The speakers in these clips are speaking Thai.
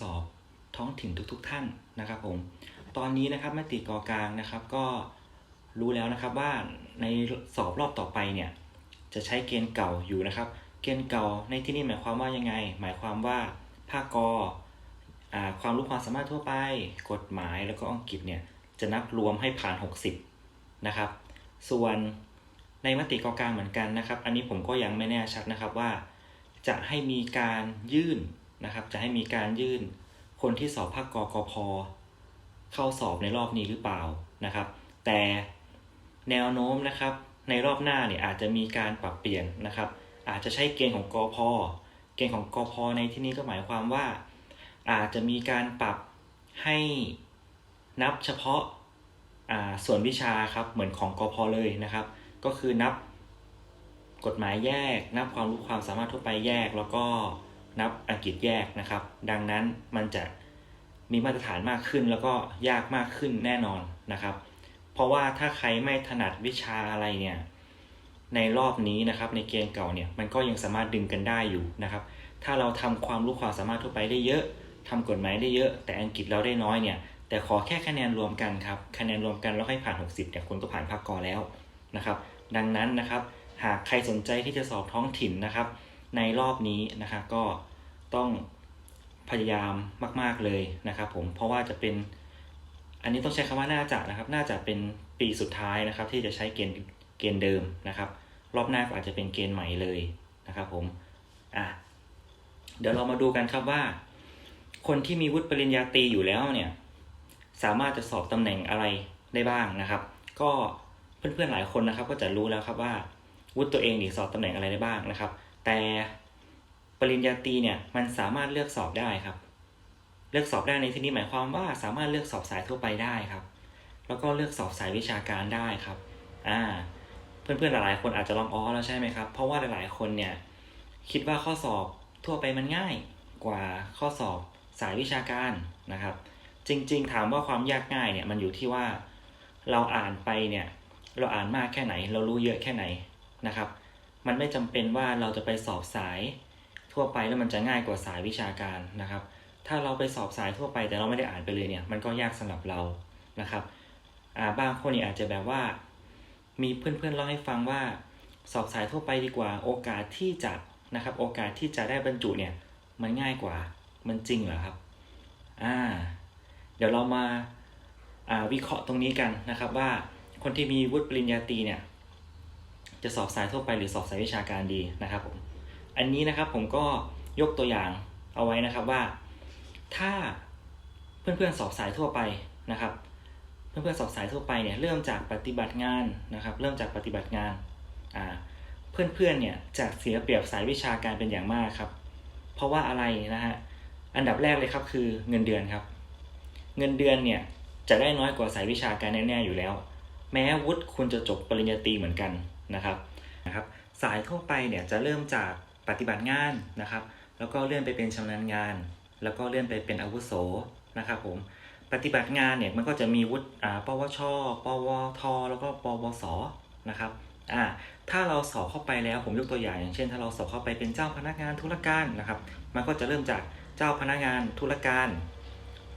สอบท้องถิ่นทุก ๆ ท่านนะครับผม ตอนนี้นะครับมติกอกลางนะครับก็รู้แล้วนะครับว่าในสอบรอบต่อไปเนี่ยจะใช้เกณฑ์เก่าอยู่นะครับ เกณฑ์เก่าในที่นี้หมายความว่ายังไง หมายความว่าภาคกอความรู้ความสามารถทั่วไป กฎหมายแล้วก็อังกฤษเนี่ยจะนับรวมให้ผ่าน 60 นะครับ ส่วนในมติกอกลางเหมือนกันนะครับ อันนี้ผมก็ยังไม่แน่ชัดนะครับว่า จะให้มีการยื่น นะครับ จะให้มีการยื่นคนที่สอบภาคกกพเข้าสอบในรอบนี้หรือเปล่านะครับ แต่แนวโน้มนะครับในรอบหน้าเนี่ยอาจจะมีการปรับเปลี่ยนนะครับ อาจจะใช้เกณฑ์ของกพเกณฑ์ของกพในที่นี้ก็หมายความว่า อาจจะมีการปรับให้นับเฉพาะาส่วนวิชาครับเหมือนของกพเลยนะครับ ก็คือนับกฎหมายแยก นับความรู้ความสามารถทั่วไปแยกแล้วก็ นับอังกฤษแยกนะครับ ดังนั้นมันจะมีมาตรฐานมากขึ้นแล้วก็ยากมากขึ้นแน่นอนนะครับ เพราะว่าถ้าใครไม่ถนัดวิชาอะไรเนี่ยในรอบนี้นะครับในเกณฑ์เก่าเนี่ยมันก็ยังสามารถดึงกันได้อยู่นะครับ ถ้าเราทำความรู้ความสามารถทั่วไปได้เยอะทำกฎหมายได้เยอะ แต่อังกฤษเราได้น้อยเนี่ยแต่ขอแค่คะแนนรวมกันครับคะแนนรวมกันแล้วให้ผ่าน 60เนี่ยคุณก็ผ่านภาคกอแล้วนะครับ ดังนั้นนะครับ หากใครสนใจที่จะสอบท้องถิ่นนะครับ ในรอบนี้นะครับก็ต้องพยายามมาก ๆเลยนะครับ ผมเพราะว่าจะเป็น อันนี้ต้องใช้คำว่าน่าจะนะครับ น่าจะเป็นปีสุดท้ายนะครับ ที่จะใช้เกณฑ์เกณฑ์เดิมนะครับ รอบหน้าอาจจะเป็นเกณฑ์ใหม่เลยนะครับ ผมอะเดี๋ยวเรามาดูกันครับว่า คนที่มีวุฒิปริญญาตรีอยู่แล้วเนี่ย สามารถจะสอบตำแหน่งอะไรได้บ้างนะครับ ก็เพื่อนๆหลายคนนะครับ ก็จะรู้แล้วครับว่าวุฒิตัวเองนี่สอบตำแหน่งอะไรได้บ้างนะครับ แต่ปริญญาตรีเนี่ยมันสามารถเลือกสอบได้ครับ เลือกสอบได้ในที่นี้หมายความว่าสามารถเลือกสอบสายทั่วไปได้ครับ แล้วก็เลือกสอบสายวิชาการได้ครับอ่าเพื่อนๆหลายๆคนอาจจะลองอ้อแล้วใช่ไหมครับ เพราะว่าหลายๆคนเนี่ยคิดว่าข้อสอบทั่วไปมันง่ายกว่าข้อสอบสายวิชาการนะครับ จริง ๆ ถามว่าความยากง่ายเนี่ยมันอยู่ที่ว่าเราอ่านไปเนี่ยเราอ่านมากแค่ไหน เรารู้เยอะแค่ไหนนะครับ มันไม่จำเป็นว่าเราจะไปสอบสายทั่วไปแล้วมันจะง่ายกว่าสายวิชาการนะครับ ถ้าเราไปสอบสายทั่วไปแต่เราไม่ได้อ่านไปเลยเนี่ยมันก็ยากสำหรับเรานะครับาบางคนเนี่ยอาจจะแบบว่า มีเพื่อนๆเล่าให้ฟังว่า สอบสายทั่วไปดีกว่าโอกาสที่จะนะครับโอกาสที่จะได้บรรจุเนี่ยมันง่ายกว่ามันจริงเหรอครับอ่าเดี๋ยวเรามาาวิเคราะห์ตรงนี้กันนะครับว่าคนที่มีวุฒิปริญญาตรีเนี่ย จะสอบสายทั่วไปหรือสอบสายวิชาการดีนะครับผมอันนี้นะครับผมก็ยกตัวอย่างเอาไว้นะครับว่า ถ้าเพื่อนๆสอบสายทั่วไปนะครับ เพื่อนๆสอบสายทั่วไปเนี่ยเริ่มจากปฏิบัติงานนะครับ เริ่มจากปฏิบัติงานอ่าเพื่อนๆเนี่ยจะเสียเปรียบสายวิชาการเป็นอย่างมากครับ เพราะว่าอะไรนะฮะอันดับแรกเลยครับคือเงินเดือนครับ เงินเดือนเนี่ยจะได้น้อยกว่าสายวิชาการแน่ๆอยู่แล้ว แม้วุฒิคุณจะจบปริญญาตรีเหมือนกันนะครับนะครับ สายทั่วไปเนี่ยจะเริ่มจากปฏิบัติงานนะครับ แล้วก็เลื่อนไปเป็นชำนาญงาน แล้วก็เลื่อนไปเป็นอาวุโสนะครับผมปฏิบัติงานเนี่ยมันก็จะมีวุฒิอ่าปวช ปวท แล้วก็ปวส นะครับอ่าถ้าเราสอบเข้าไปแล้วผมยกตัวอย่างอย่างเช่น ถ้าเราสอบเข้าไปเป็นเจ้าพนักงานธุรการนะครับ มันก็จะเริ่มจากเจ้าพนักงานธุรการ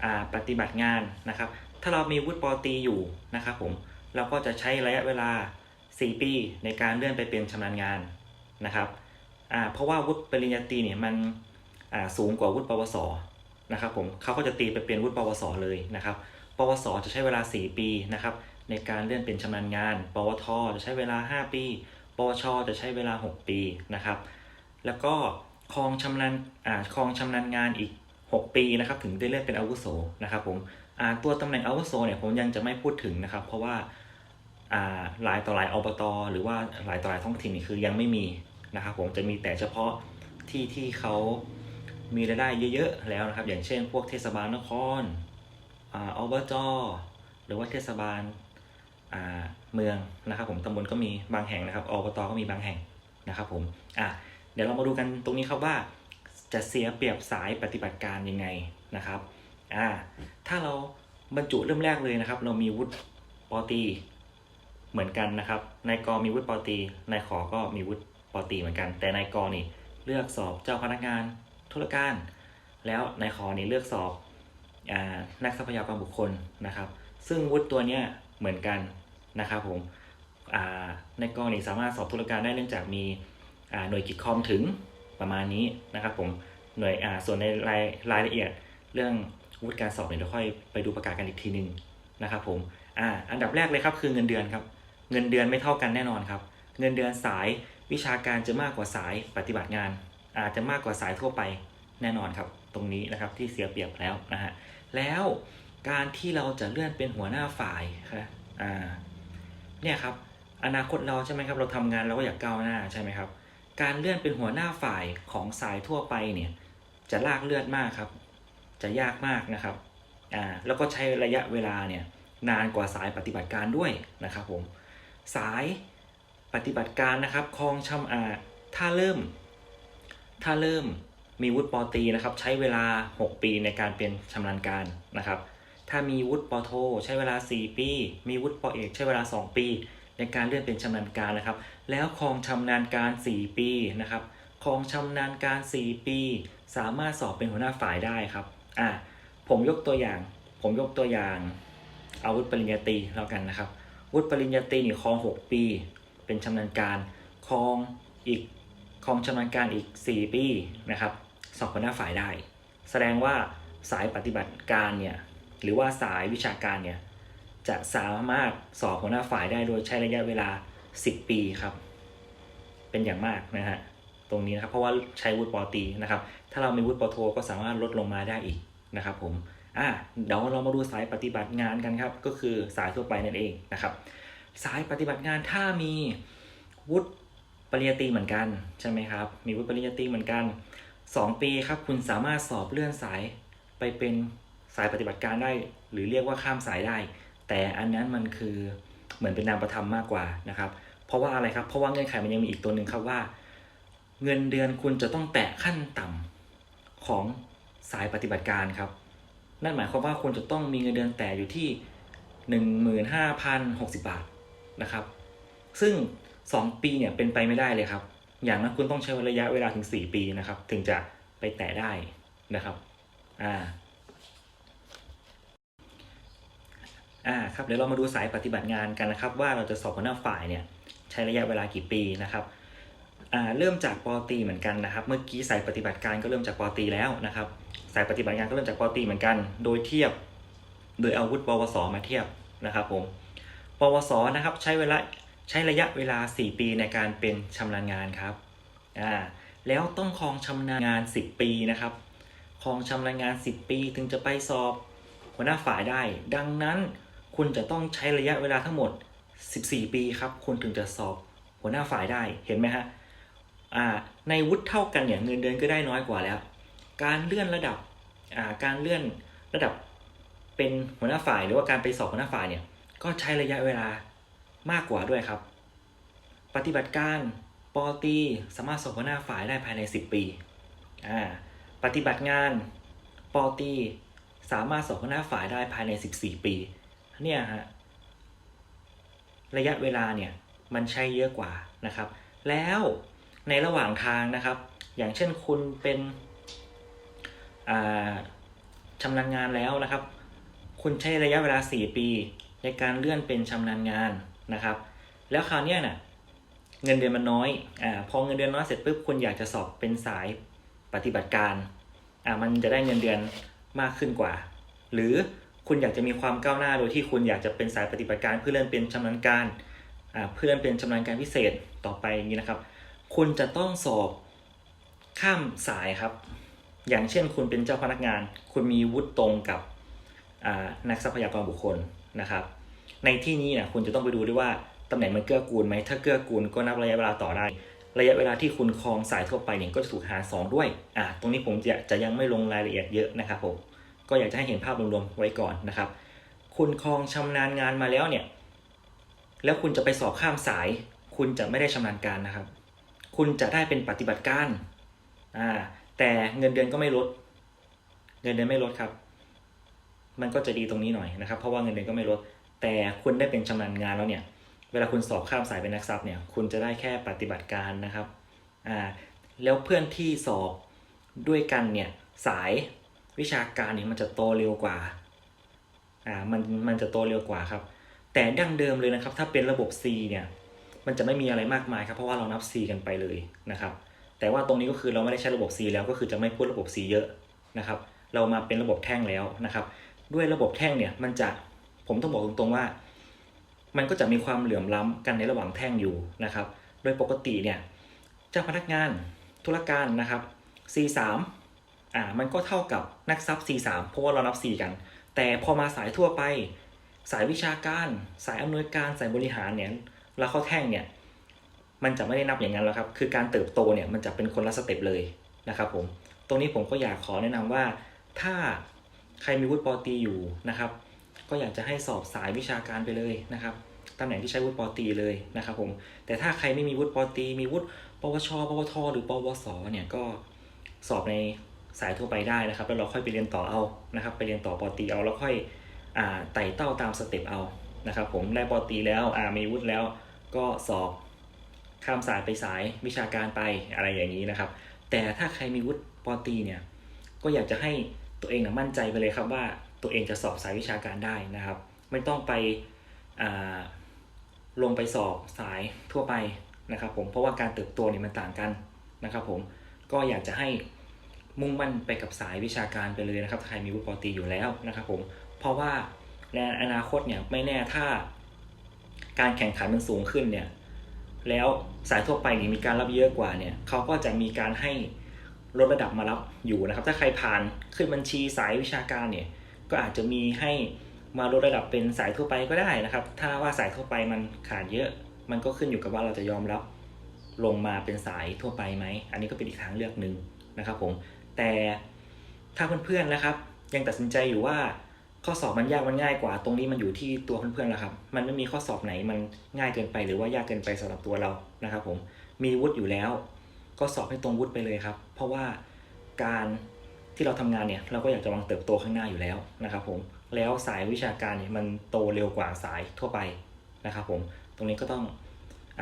อ่าปฏิบัติงานนะครับ ถ้าเรามีวุฒิปตีอยู่นะครับผมเราก็จะใช้ระยะเวลา 4 ปีในการเลื่อนไปเป็นชำนาญงานนะครับเพราะว่าวุฒิปริญญาตรีเนี่ยมันสูงกว่าวุฒิปวสนะครับผมเขาก็จะตีไปเป็นวุฒิปวสเลยนะครับ ปวสจะใช้เวลา 4 ปีนะครับในการเลื่อนเป็นชำนาญงาน ปวทจะใช้เวลา 5 ปี ปวชจะใช้เวลา 6 ปีนะครับ แล้วก็ครองชำนาญครองชำนาญงานอีก 6 ปีนะครับ ถึงได้เลื่อนเป็นอาวุโสนะครับผมตัวตำแหน่งอาวุโสเนี่ยผมยังจะไม่พูดถึงนะครับ เพราะว่า หลายต่อหลายอบต หรือว่าหลายต่อหลายท้องถิ่นนี่คือยังไม่มีนะครับผมจะมีแต่เฉพาะที่ที่เขามีรายได้เยอะๆแล้วนะครับ อย่างเช่น พวกเทศบาลนครอบจหรือว่าเทศบาลเมืองนะครับผมตำบลก็มีบางแห่งนะครับอบตก็มีบางแห่งนะครับผมอะเดี๋ยวเรามาดูกันตรงนี้ครับว่า จะเสียเปรียบสายปฏิบัติการยังไงนะครับอ่าถ้าเราบรรจุเริ่มแรกเลยนะครับ เรามีวุฒิปอตี เหมือนกันนะครับ นายกมีวุฒิปอตี นายขอก็มีวุฒิปอตีเหมือนกัน แต่นายกนี่เลือกสอบเจ้าพนักงานธุรการ แล้วในขอนี้เลือกสอบอนักทรัพยากรบุคคลนะครับ ซึ่งวุฒิตัวเนี้ยเหมือนกันนะครับผมอ่าในกรณีสามารถสอบธุรการได้เนื่องจากมีหน่วยกิจคอมถึงประมาณนี้นะครับผม หน่วยส่วนในรายรายละเอียดเรื่องวุฒิการสอบเนี่ยเดี๋ยวค่อยไปดูประกาศกันอีกทีหนึ่งนะครับผมออันดับแรกเลยครับคือเงินเดือนครับ เงินเดือนไม่เท่ากันแน่นอนครับ เงินเดือนสายวิชาการจะมากกว่าสายปฏิบัติงาน อาจจะมากกว่าสายทั่วไปแน่นอนครับ ตรงนี้นะครับที่เสียเปรียบแล้วนะฮะแล้วการที่เราจะเลื่อนเป็นหัวหน้าฝ่ายครับอ่าเนี่ยครับอนาคตเราใช่ไหมครับเราทำงานเราก็อยากก้าวหน้าใช่ไหมครับ การเลื่อนเป็นหัวหน้าฝ่ายของสายทั่วไปเนี่ยจะลากเลือดมากครับ จะยากมากนะครับอ่าแล้วก็ใช้ระยะเวลาเนี่ยนานกว่าสายปฏิบัติการด้วยนะครับผม สายปฏิบัติการนะครับคลองชำอาถ้าเริ่ม ถ้าเริ่มมีวุฒิปอตีนะครับ ใช้เวลา 6 ปีในการเป็นชำนาญการนะครับ ถ้ามีวุฒิปอโท ใช้เวลา 4 ปี มีวุฒิปอเอกใช้เวลา 2 ปี ในการเลื่อนเป็นชำนาญการนะครับ แล้วครองชำนาญการ 4 ปีนะครับครองชำนาญการ 4 ปี สามารถสอบเป็นหัวหน้าฝ่ายได้ครับอะผมยกตัวอย่าง ผมยกตัวอย่างอาวุธปริญญาตรีแล้วกันนะครับ วุฒิปริญญาตรีนี่ครอง 6 ปี เป็นชำนาญการครองอีกครองชำนาญการอีก 4 ปีนะครับสอบหัวหน้าฝ่ายได้ แสดงว่าสายปฏิบัติการเนี่ยหรือว่าสายวิชาการเนี่ยจะสามารถสอบหัวหน้าฝ่ายได้โดยใช้ระยะเวลา 10 ปีครับ เป็นอย่างมากนะฮะตรงนี้นะครับเพราะว่าใช้วุฒิปอตีนะครับ ถ้าเรามีวุฒิปอโทก็สามารถลดลงมาได้อีกนะครับผม อะเดี๋ยวเรามาดูสายปฏิบัติงานกันครับ ก็คือสายทั่วไปนั่นเองนะครับ สายปฏิบัติงานถ้ามีวุฒิปริญญาตรีเหมือนกันใช่ไหมครับ มีวุฒิปริญญาตรีเหมือนกัน 2 ปีครับคุณสามารถสอบเลื่อนสายไปเป็นสายปฏิบัติการได้ หรือเรียกว่าข้ามสายได้ แต่อันนั้นมันคือเหมือนเป็นนามประธรรมมากกว่านะครับ เพราะว่าอะไรครับ เพราะว่าเงื่อนไขมันยังมีอีกตัวหนึ่งครับว่า เงินเดือนคุณจะต้องแตะขั้นต่ำของสายปฏิบัติการครับ นั่นหมายความว่าคุณจะต้องมีเงินเดือนแต่อยู่ที่ 15,060 บาทนะครับ ซึ่ง 2 ปีเนี่ยเป็นไปไม่ได้เลยครับ อย่างนั้นคุณต้องใช้ระยะเวลาถึง 4 ปีนะครับ ถึงจะไปแตะได้นะครับอ่าอ่าครับเดี๋ยวเรามาดูสายปฏิบัติงานกันนะครับ ว่าเราจะสอบหัวหน้าฝ่ายเนี่ยใช้ระยะเวลากี่ปีนะครับ เริ่มจากปอตีเหมือนกันนะครับ เมื่อกี้สายปฏิบัติการก็เริ่มจากปอตีแล้วนะครับ สายปฏิบัติงานก็เริ่มจากปอตีเหมือนกัน โดยเทียบโดยเอาวุฒิปวสมาเทียบนะครับผมปวสนะครับใช้เวลาใช้ระยะเวลา 4 ปีในการเป็นชำนาญงานครับอ่าแล้วต้องครองชำนาญงาน 10 ปีนะครับครองชำนาญงาน 10 ปีถึงจะไปสอบหัวหน้าฝ่ายได้ ดังนั้นคุณจะต้องใช้ระยะเวลาทั้งหมด 14 ปีครับ คุณถึงจะสอบหัวหน้าฝ่ายได้เห็นไหมฮะ ในวุฒิเท่ากันเนี่ยเงินเดือนก็ได้น้อยกว่าแล้ว การเลื่อนระดับการเลื่อนระดับเป็นหัวหน้าฝ่ายหรือว่าการไปสอบหัวหน้าฝ่ายเนี่ยก็ใช้ระยะเวลามากกว่าด้วยครับ ปฏิบัติการปอตีสามารถสอบหัวหน้าฝ่ายได้ภายใน 10 ปี ปฏิบัติงานปอตีสามารถสอบหัวหน้าฝ่ายได้ภายใน 14 ปี เนี่ยฮะระยะเวลาเนี่ยมันใช้เยอะกว่านะครับ แล้ว ในระหว่างทางนะครับ อย่างเช่นคุณเป็นอ่าชำนาญงานแล้วนะครับ คุณใช้ระยะเวลา 4 ปี ในการเลื่อนเป็นชำนาญงานนะครับ แล้วคราวเนี้ยน่ะเงินเดือนมันน้อยอ่าพอเงินเดือนน้อยเสร็จปุ๊บคุณอยากจะสอบเป็นสายปฏิบัติการอ่ามันจะได้เงินเดือนมากขึ้นกว่า หรือคุณอยากจะมีความก้าวหน้าโดยที่คุณอยากจะเป็นสายปฏิบัติการเพื่อเลื่อนเป็นชำนาญการอ่าเพื่อเลื่อนเป็นชำนาญการพิเศษต่อไปอย่างนี้นะครับ คุณจะต้องสอบข้ามสายครับ อย่างเช่นคุณเป็นเจ้าพนักงาน คุณมีวุฒิตรงกับนักทรัพยากรบุคคลนะครับ ในที่นี้เนี่ยคุณจะต้องไปดูด้วยว่าตำแหน่งมันเกื้อกูลไหมถ้าเกื้อกูลก็นับระยะเวลาต่อได้ ระยะเวลาที่คุณครองสายทั่วไปเนี่ยก็จะถูกหารสองด้วยอ่าตรงนี้ผมจะจะยังไม่ลงรายละเอียดเยอะนะครับผมก็อยากจะให้เห็นภาพรวมๆไว้ก่อนนะครับ คุณครองชำนาญงานมาแล้วเนี่ยแล้วคุณจะไปสอบข้ามสาย คุณจะไม่ได้ชำนาญการนะครับ คุณจะได้เป็นปฏิบัติการอ่าแต่เงินเดือนก็ไม่ลด เงินเดือนไม่ลดครับ มันก็จะดีตรงนี้หน่อยนะครับ เพราะว่าเงินเดือนก็ไม่ลด แต่คุณได้เป็นชำนาญงานแล้วเนี่ย เวลาคุณสอบข้ามสายเป็นนักทรัพย์เนี่ย คุณจะได้แค่ปฏิบัติการนะครับอ่าแล้วเพื่อนที่สอบด้วยกันเนี่ยสายวิชาการเนี่ยมันจะโตเร็วกว่าอ่ามันมันจะโตเร็วกว่าครับ แต่ดั้งเดิมเลยนะครับ ถ้าเป็นระบบ C เนี่ย มันจะไม่มีอะไรมากมายครับเพราะว่าเรานับ C กันไปเลยนะครับ แต่ว่าตรงนี้ก็คือเราไม่ได้ใช้ระบบ C แล้วก็คือจะไม่พูดระบบ C เยอะนะครับ เรามาเป็นระบบแท่งแล้วนะครับ ด้วยระบบแท่งเนี่ยมันจะผมต้องบอกตรงๆว่า มันก็จะมีความเหลื่อมล้ำกันในระหว่างแท่งอยู่นะครับ โดยปกติเนี่ยเจ้าพนักงานธุรการนะครับ C3 อ่ามันก็เท่ากับนักทรัพย์ C3 เพราะว่าเรานับ C กัน แต่พอมาสายทั่วไป สายวิชาการ สายอำนวยการสายบริหารเนี่ย เราเข้าแท่งเนี่ยมันจะไม่ได้นับอย่างนั้นแล้วครับ คือการเติบโตเนี่ยมันจะเป็นคนละสเต็ปเลยนะครับผม ตรงนี้ผมก็อยากขอแนะนำว่า ถ้าใครมีวุฒิปอต.ีอยู่นะครับ ก็อยากจะให้สอบสายวิชาการไปเลยนะครับตำแหน่งที่ใช้วุฒิปอตีเลยนะครับผม แต่ถ้าใครไม่มีวุฒิปอตี มีวุฒิปวช ปวท หรือปวส เนี่ยก็สอบในสายทั่วไปได้นะครับ แล้วเราค่อยไปเรียนต่อเอานะครับ ไปเรียนต่อปอตีเอาแล้วค่อยอ่าไต่เต้าตามสเต็ปเอานะครับผมได้ปอตีแล้วอ่ามีวุฒิแล้ว ก็สอบข้ามสายไปสายวิชาการไปอะไรอย่างนี้นะครับ แต่ถ้าใครมีวุฒิปอตีเนี่ยก็อยากจะให้ตัวเองนะมั่นใจไปเลยครับว่าตัวเองจะสอบสายวิชาการได้นะครับ ไม่ต้องไปลงไปสอบสายทั่วไปนะครับ ผมเพราะว่าการเติบโตเนี่ยมันต่างกันนะครับ ผมก็อยากจะให้มุ่งมั่นไปกับสายวิชาการไปเลยนะครับใครมีวุฒิปอตีอยู่แล้วนะครับ ผมเพราะว่าในอนาคตเนี่ยไม่แน่ถ้า การแข่งขันมันสูงขึ้นเนี่ย แล้วสายทั่วไปเนี่ยมีการรับเยอะกว่าเนี่ยเขาก็จะมีการให้ลดระดับมารับอยู่นะครับ ถ้าใครผ่านขึ้นบัญชีสายวิชาการเนี่ย ก็อาจจะมีให้มาลดระดับเป็นสายทั่วไปก็ได้นะครับ ถ้าว่าสายทั่วไปมันขาดเยอะ มันก็ขึ้นอยู่กับว่าเราจะยอมรับลงมาเป็นสายทั่วไปไหม อันนี้ก็เป็นอีกทางเลือกหนึ่งนะครับผม แต่ถ้าเพื่อนๆนะครับ ยังตัดสินใจอยู่ว่า ข้อสอบมันยากมันง่ายกว่า ตรงนี้มันอยู่ที่ตัวเพื่อนๆแล้วครับ มันไม่มีข้อสอบไหนมันง่ายเกินไปหรือว่ายากเกินไปสำหรับตัวเรานะครับ ผมมีวุฒิอยู่แล้ว ก็สอบให้ตรงวุฒิไปเลยครับ เพราะว่าการที่เราทำงานเนี่ยเราก็อยากจะวางเติบโตข้างหน้าอยู่แล้วนะครับ ผมแล้วสายวิชาการเนี่ยมันโตเร็วกว่าสายทั่วไปนะครับผมตรงนี้ก็ต้องอ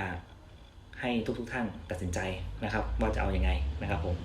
ให้ทุกๆท่านตัดสินใจนะครับ ว่าจะเอาอยัางไงนะครับผม